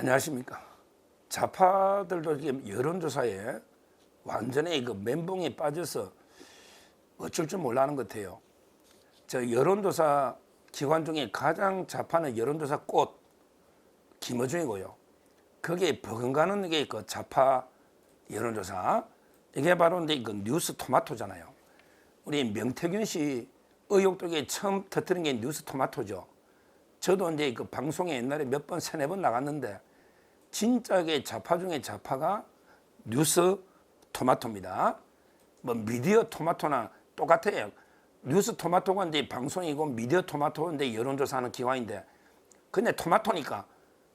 안녕하십니까. 좌파들도 지금 여론조사에 완전히 그 멘붕에 빠져서 어쩔 줄 몰라하는 것 같아요. 저 여론조사 기관 중에 가장 좌파는 여론조사 꽃 김어중이고요. 거기에 버금가는 게 그 좌파 여론조사 이게 바로 이제 그 뉴스 토마토잖아요. 우리 명태균 씨 의혹독에 처음 터뜨린 게 뉴스 토마토죠. 저도 이제 그 방송에 옛날에 몇 번 세네 번 나갔는데 진짜게 좌파 중에 좌파가 뉴스 토마토입니다. 뭐 미디어 토마토나 똑같아요. 뉴스 토마토가 이제 방송이고 미디어 토마토인데 여론조사하는 기관인데 그냥 토마토니까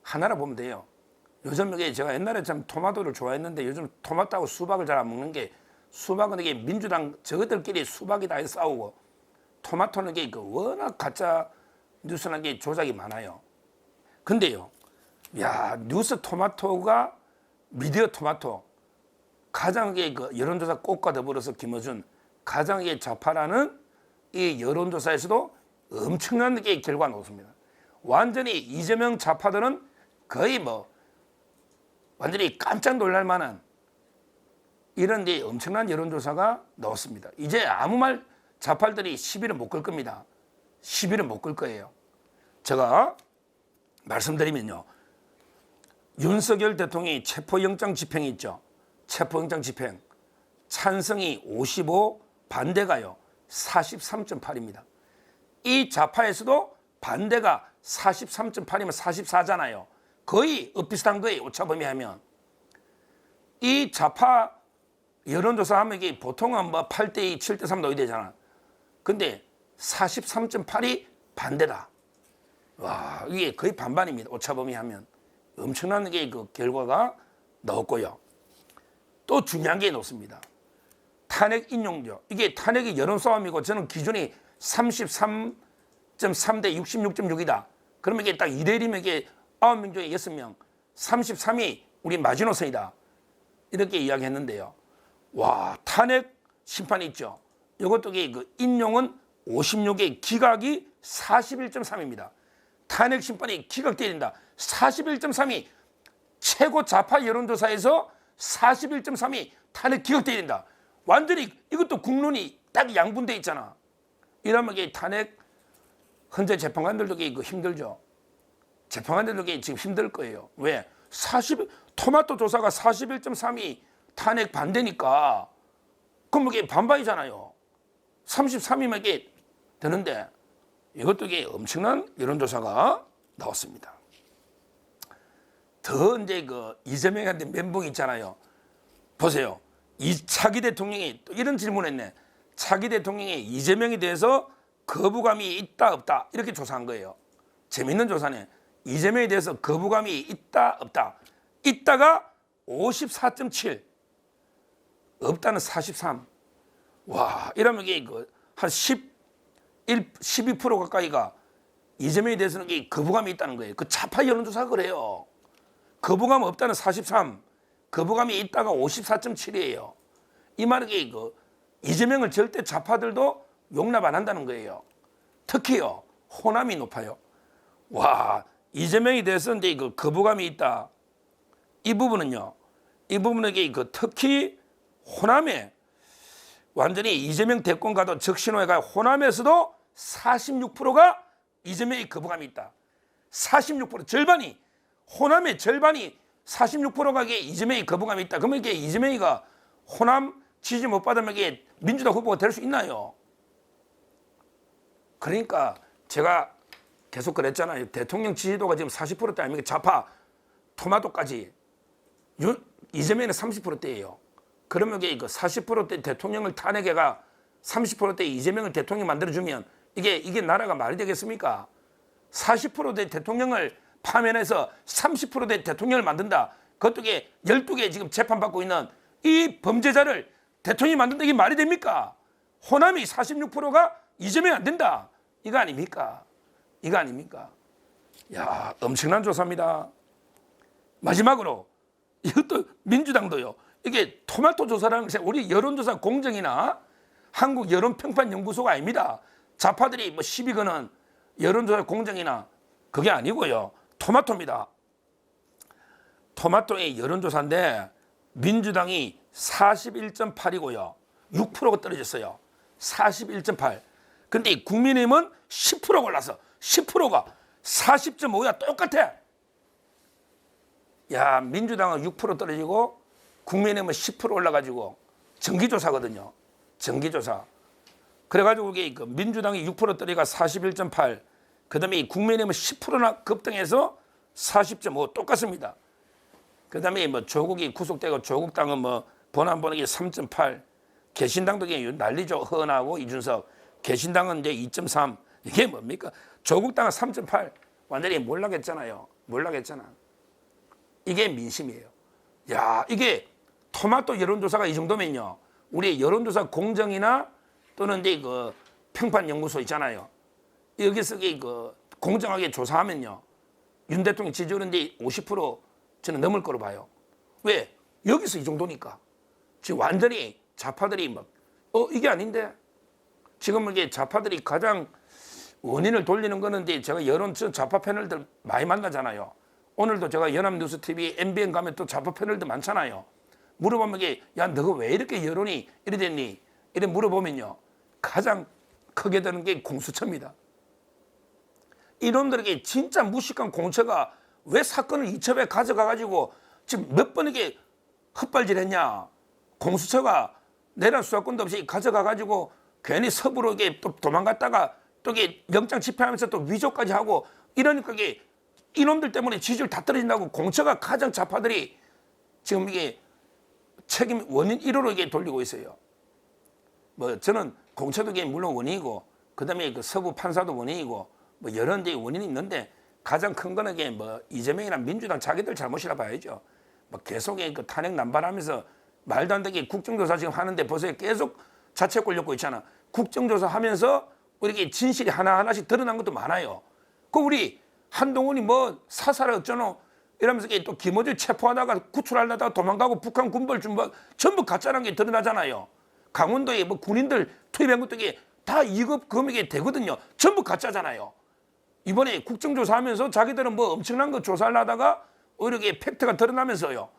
하나로 보면 돼요. 요즘 이게 제가 옛날에 참 토마토를 좋아했는데 요즘 토마토하고 수박을 잘 안 먹는 게 수박은 이게 민주당 저것들끼리 수박이다 해서 싸우고 토마토는 이게 그 워낙 가짜 뉴스나 게 조작이 많아요. 근데요, 야 뉴스 토마토가 미디어 토마토 가장 이게 그 여론조사 꽃과 더불어서 김어준 가장 이게 좌파라는 이 여론조사에서도 엄청난 게 결과 나왔습니다. 완전히 이재명 좌파들은 거의 뭐 완전히 깜짝 놀랄 만한 이런 데 엄청난 여론조사가 나왔습니다. 이제 아무 말 좌파들이 시비를 못 걸 겁니다. 시비를 못 걸 거예요. 제가 말씀드리면요. 윤석열 대통령이 체포영장 집행이 있죠. 체포영장 집행. 찬성이 55, 반대가요. 43.8입니다. 이 좌파에서도 반대가 43.8이면 44잖아요. 거의 엇비슷한 거예요. 오차범위 하면. 이 좌파 여론조사 하면 이게 보통은 뭐 8대2, 7대3 넣어야 되잖아. 근데 43.8이 반대다. 와, 이게 거의 반반입니다. 오차범위 하면. 엄청난 게 그 결과가 나왔고요. 또 중요한 게 나왔습니다. 탄핵 인용죠. 이게 탄핵이 여론 싸움이고 저는 기준이 33.3 대 66.6이다. 그러면 이게 딱 2대 1이면 이게 9명 중에 6명, 33이 우리 마지노선이다. 이렇게 이야기했는데요. 와, 탄핵 심판이 있죠. 이것도 그 인용은 56의 기각이 41.3입니다. 탄핵 심판이 기각 때린다. 41.3이 최고 좌파 여론조사에서 41.3이 탄핵 기각 때린다. 완전히 이것도 국론이 딱 양분돼 있잖아. 이러면 이게 탄핵 현재 재판관들도 이게 힘들죠. 재판관들도 지금 힘들 거예요. 왜? 40 토마토 조사가 41.3이 탄핵 반대니까 그럼 이게 반반이잖아요. 33이면 이게 되는데 이것도 이게 엄청난 여론조사가 나왔습니다. 더 이제 그 이재명한테 멘붕 있잖아요. 보세요. 이 차기 대통령이 또 이런 질문했네. 차기 대통령이 이재명에 대해서 거부감이 있다 없다 이렇게 조사한 거예요. 재밌는 조사네. 이재명에 대해서 거부감이 있다 없다. 있다가 54.7, 없다는 43. 와 이러면 이게 그한 11, 12% 가까이가 이재명에 대해서는 이게 거부감이 있다는 거예요. 그 좌파 여론조사 그래요. 거부감 없다는 43, 거부감이 있다가 54.7이에요. 이 말은 그 이재명을 절대 좌파들도 용납 안 한다는 거예요. 특히요 호남이 높아요. 와 이재명에 대해서는 이제 그 거부감이 있다. 이 부분은요. 이 부분은 그 특히 호남에 완전히 이재명 대권 가도 적신호에가 호남에서도 46%가 이재명의 거부감이 있다. 46% 절반이 호남의 절반이 46%가 이게 이재명의 거부감이 있다. 그러면 이게 이재명이가 호남 지지 못 받으면 이게 민주당 후보가 될 수 있나요? 그러니까 제가 계속 그랬잖아요. 대통령 지지도가 지금 40%대 아닙니까? 좌파, 토마토까지. 유, 이재명은 30%대예요. 그러면 이게 그 40%대 대통령을 탄핵해가 30%대 이재명을 대통령 만들어주면 이게 이게 나라가 말이 되겠습니까? 40%대 대통령을 파면해서 30%대 대통령을 만든다. 이게 12개 지금 재판받고 있는 이 범죄자를 대통령이 만든다. 이게 말이 됩니까? 호남이 46%가 이재명이 안 된다. 이거 아닙니까? 이거 아닙니까? 야, 엄청난 조사입니다. 마지막으로 이것도 민주당도요. 이게 토마토 조사라는 것이 우리 여론조사 공정이나 한국 여론평판연구소가 아닙니다. 좌파들이 뭐 시비 거는 여론조사 공정이나 그게 아니고요. 토마토입니다. 토마토의 여론조사인데 민주당이 41.8이고요. 6%가 떨어졌어요. 41.8. 근데 국민의힘은 10%가 올라서 10%가 40.5야 똑같아. 야 민주당은 6% 떨어지고 국민의힘은 10% 올라가지고 정기조사거든요. 정기조사. 그래가지고 이게 그 민주당이 6% 떨어지가 41.8. 그다음에 이 국민의힘은 10%나 급등해서 40.5 똑같습니다. 그다음에 뭐 조국이 구속되고 조국당은 뭐 번안 게 3.8. 개신당도 그냥 난리죠. 허은하고 이준석. 개신당은 이제 2.3. 이게 뭡니까? 조국당은 3.8. 완전히 몰락했잖아요. 몰락했잖아. 이게 민심이에요. 야, 이게 토마토 여론조사가 이 정도면요. 우리 여론조사 공정이나 또는 이제 그 평판 연구소 있잖아요. 여기서 그 공정하게 조사하면요. 윤 대통령 지지율은 이제 50% 저는 넘을 거로 봐요. 왜? 여기서 이 정도니까. 지금 완전히 좌파들이 막, 어, 이게 아닌데? 지금 이게 좌파들이 가장 원인을 돌리는 거는 이제 제가 여론 저 좌파 패널들 많이 만나잖아요. 오늘도 제가 연합뉴스TV, MBN 가면 또 좌파 패널들 많잖아요. 물어보면 이게, 야, 너가 왜 이렇게 여론이 이래 됐니? 이래 물어보면요. 가장 크게 되는 게 공수처입니다. 이놈들에게 진짜 무식한 공처가 왜 사건을 이첩에 가져가가지고 지금 몇 번이게 헛발질했냐? 공수처가 내란 수사권도 없이 가져가가지고 괜히 서부로 이게 또 도망갔다가 또 이게 영장 집행하면서 또 위조까지 하고 이러니까 이게 이놈들 때문에 지지율 다 떨어진다고 공처가 가장 좌파들이 지금 이게 책임 원인 1호로 이게 돌리고 있어요. 뭐 저는 공처도 이게 물론 원인이고 그다음에 그 서부 판사도 원인이고 뭐 여러 데 원인이 있는데 가장 큰 거는 이게 뭐 이재명이나 민주당 자기들 잘못이라 봐야죠. 뭐 계속 그 탄핵 남발하면서 말도 안 되게 국정조사 지금 하는데 보세요. 계속 자책 올렸고 있잖아. 국정조사 하면서 이렇게 진실이 하나하나씩 드러난 것도 많아요. 그 우리 한동훈이 뭐 사살을 어쩌노 이러면서 또 김어준 체포하다가 구출하려다가 도망가고 북한 군벌 준비 전부 가짜라는 게 드러나잖아요. 강원도에 뭐 군인들 투입한 것도 이게 다 2급 금액이 되거든요. 전부 가짜잖아요. 이번에 국정조사하면서 자기들은 뭐 엄청난 거 조사를 하다가 이게 팩트가 드러나면서요.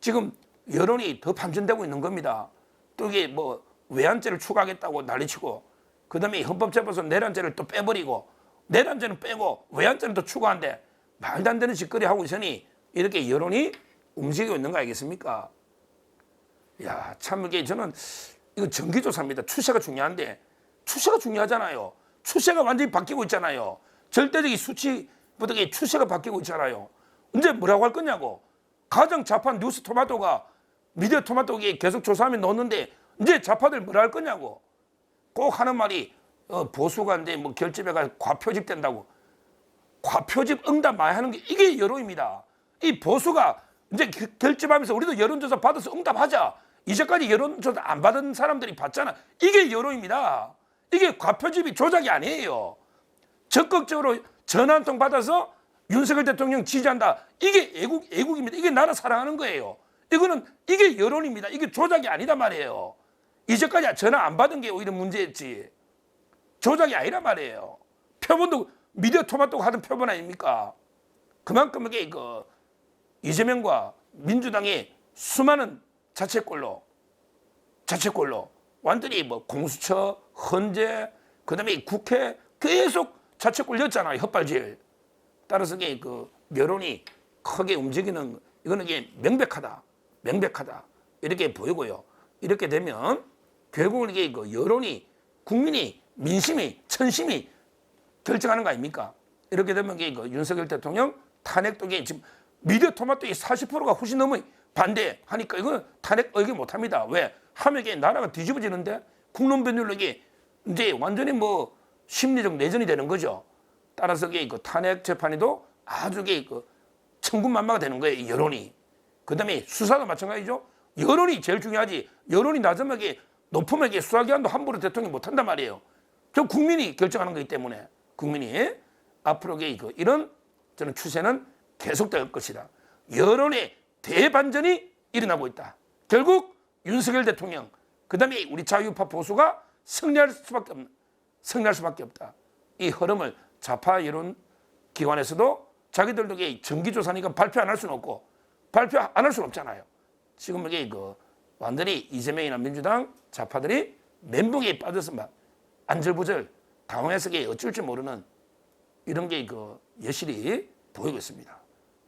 지금 여론이 더 반전되고 있는 겁니다. 또 이게 뭐 외환죄를 추가하겠다고 난리치고 그다음에 헌법재판소 내란죄를 또 빼버리고 내란죄는 빼고 외환죄는 또 추가한데 말도 안 되는 짓거리 하고 있으니 이렇게 여론이 움직이고 있는 거 알겠습니까? 야, 참 이게 저는 이거 정기조사입니다. 추세가 중요한데 추세가 중요하잖아요. 추세가 완전히 바뀌고 있잖아요. 절대적인 수치보다 추세가 바뀌고 있잖아요. 언제 뭐라고 할 거냐고. 가장 좌파 뉴스 토마토가 미디어 토마토가 계속 조사하면 넣는데 이제 좌파들 뭐라 할 거냐고. 꼭 하는 말이 어, 보수가 이제 뭐 결집해가 과표집 된다고. 과표집 응답 많이 하는 게 이게 여론입니다. 이 보수가 이제 겨- 결집하면서 우리도 여론조사 받아서 응답하자. 이제까지 여론조사 안 받은 사람들이 받잖아. 이게 여론입니다. 이게 과표집이 조작이 아니에요. 적극적으로 전화 한 통 받아서 윤석열 대통령 지지한다. 이게 애국, 애국입니다. 이게 나라 사랑하는 거예요. 이거는 이게 여론입니다. 이게 조작이 아니다 말이에요. 이제까지 전화 안 받은 게 오히려 문제였지. 조작이 아니란 말이에요. 표본도 미디어 토마토가 하던 표본 아닙니까? 그만큼 이게 그 이재명과 민주당의 수많은 자책골로 자책골로 완전히 뭐 공수처, 헌재, 그다음에 국회 계속 자책골렸잖아요. 헛발질. 따라서 이게 그 여론이 크게 움직이는 이거는 이게 명백하다. 명백하다. 이렇게 보이고요. 이렇게 되면 결국은 이게 그 여론이 국민이 민심이 천심이 결정하는 거 아닙니까? 이렇게 되면 이게 그 윤석열 대통령 탄핵도 이게 지금 미디어 토마토의 40%가 훨씬 넘어 반대하니까 이거는 탄핵 의기 못 합니다. 왜? 하면 이게 나라가 뒤집어지는데 국론 변율로 이게 이제 완전히 뭐 심리적 내전이 되는 거죠. 따라서 그 탄핵 재판에도 아주 그 천군만마가 되는 거예요. 이 여론이. 그다음에 수사도 마찬가지죠. 여론이 제일 중요하지. 여론이 낮으면 이게 높으면 이게 수사기관도 함부로 대통령이 못 한단 말이에요. 저 국민이 결정하는 거기 때문에 국민이 앞으로 이게 그 이런 저는 추세는 계속될 것이다. 여론의 대반전이 일어나고 있다. 결국 윤석열 대통령 그다음에 우리 자유파 보수가 승리할 수밖에 없는 승리할 수밖에 없다. 이 흐름을 좌파 여론 기관에서도 자기들도 정기조사니까 발표 안 할 수는 없고 발표 안 할 수는 없잖아요. 지금 이게 그 완전히 이재명이나 민주당 좌파들이 멘붕에 빠져서 막 안절부절 당황해서 이게 어쩔 줄 모르는 이런 게 그 여실히 보이고 있습니다.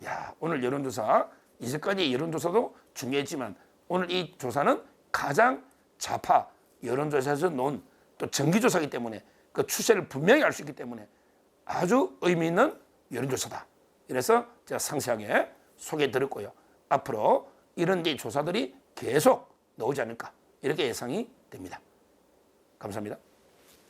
야 오늘 여론조사 이제까지 여론조사도 중요했지만 오늘 이 조사는 가장 좌파 여론조사에서 놓은 또 정기조사이기 때문에 그 추세를 분명히 알 수 있기 때문에 아주 의미 있는 여론조사다. 이래서 제가 상세하게 소개해 드렸고요. 앞으로 이런 게 조사들이 계속 나오지 않을까 이렇게 예상이 됩니다. 감사합니다.